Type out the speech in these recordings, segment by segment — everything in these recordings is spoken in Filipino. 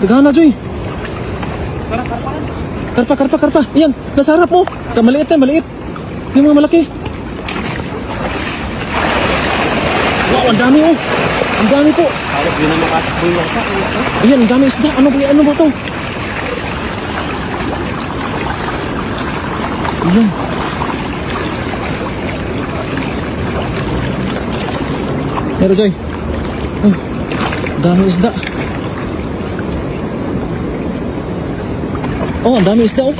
Tagana, Joy. Karpa, karpa, karpa. Ayan, nasa harap mo. Ka, maliit na, maliit. Yung mga malaki. Wow, ang dami oh. Ang dami po. Halos yun ang wasa. Ayan, ang dami isda. Ano ba, ano ba to? Ayan. Pero Joy. Oh, dami isda. Oh, ang dami isda oh.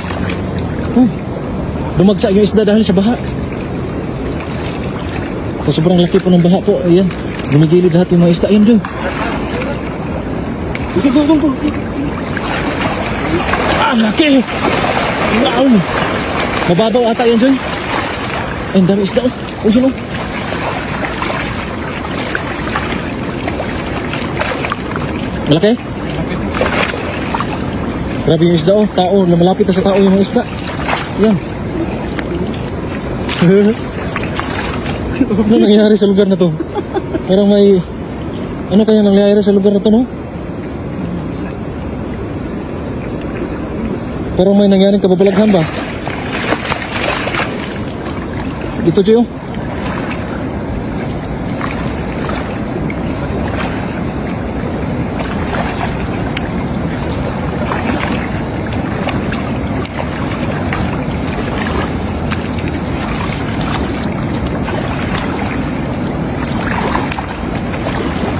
Oh. Dumagsa yung isda dahil sa baha. So, sobrang laki po ng baha po. Ayan. Gumigilid lahat yung mga isda. Ayan, Joy. Go, go, go. Ah, laki! Wow! Mababaw ata yan. Ay, ang dami isda, oh. Oh, yun, oh. Malaki? Grabe yung isda, oh. Tao, lumalapit na sa tao yung isda. Yan. ano nangyayari sa lugar na to? Parang may... Ano kaya nangyayari sa lugar na to, no? Parang may nangyaring kababalaghan ba? Dito, Joy, oh.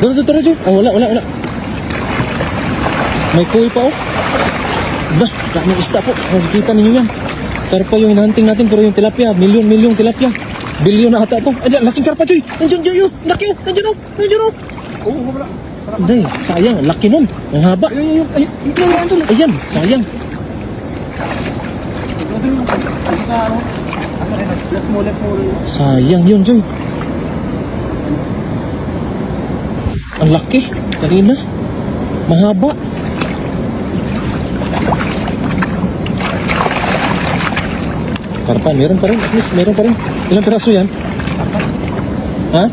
Dito, dito, dito. Oh, wala, wala, wala. May kuy pa, oh. Bah, daming isda po. Makikita ninyo yan. Karpa yung hinahunting natin, pero yung tilapia, milyon-milyon tilapia. Bilyon na ata to. Ay, laking karpa, Joy. Nandiyan, oh. Laki, oh. Nandiyan, oh. Nandiyan, oh. Oo, wala. Hindi, sayang. Laki nun. Ang haba. Ayun, ayun, ayun. Ito, ito. Ayan, sayang. Ito. Sayang yun, Joy. Ang laki. Kanina. Mahaba. Karpan, meron pa rin. At least, meron pa rin. Ilang piraso yan? Ha?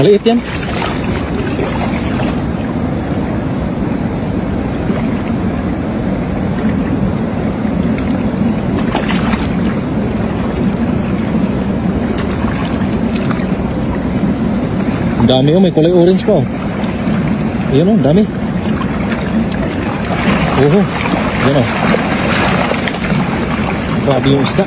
Maliit yan. Dami oh, may kulay orange pa oh. Ayan oh, dami. Oho, yan oh. Grabe yung isda.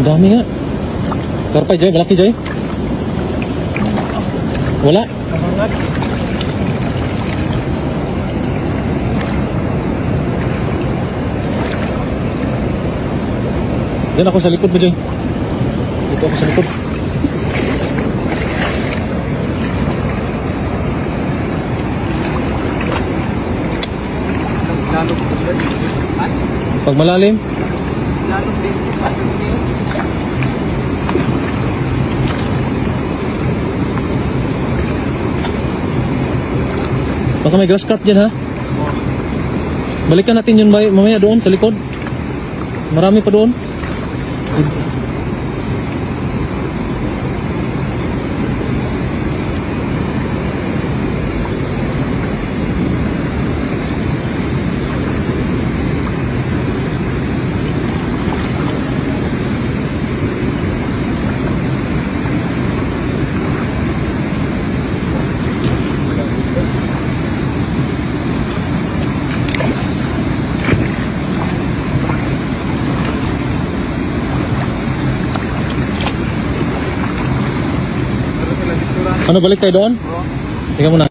Dami nga. Karpa, Joy. Malaki, Joy. Wala. Diyan ako sa likod mo, Joy. Dito ako sa likod. Pag malalim, baka may grass carp dyan, ha? Balikan natin yun mamaya doon sa likod. Marami pa doon. Ano, balik tayo doon? Tingnan mo na.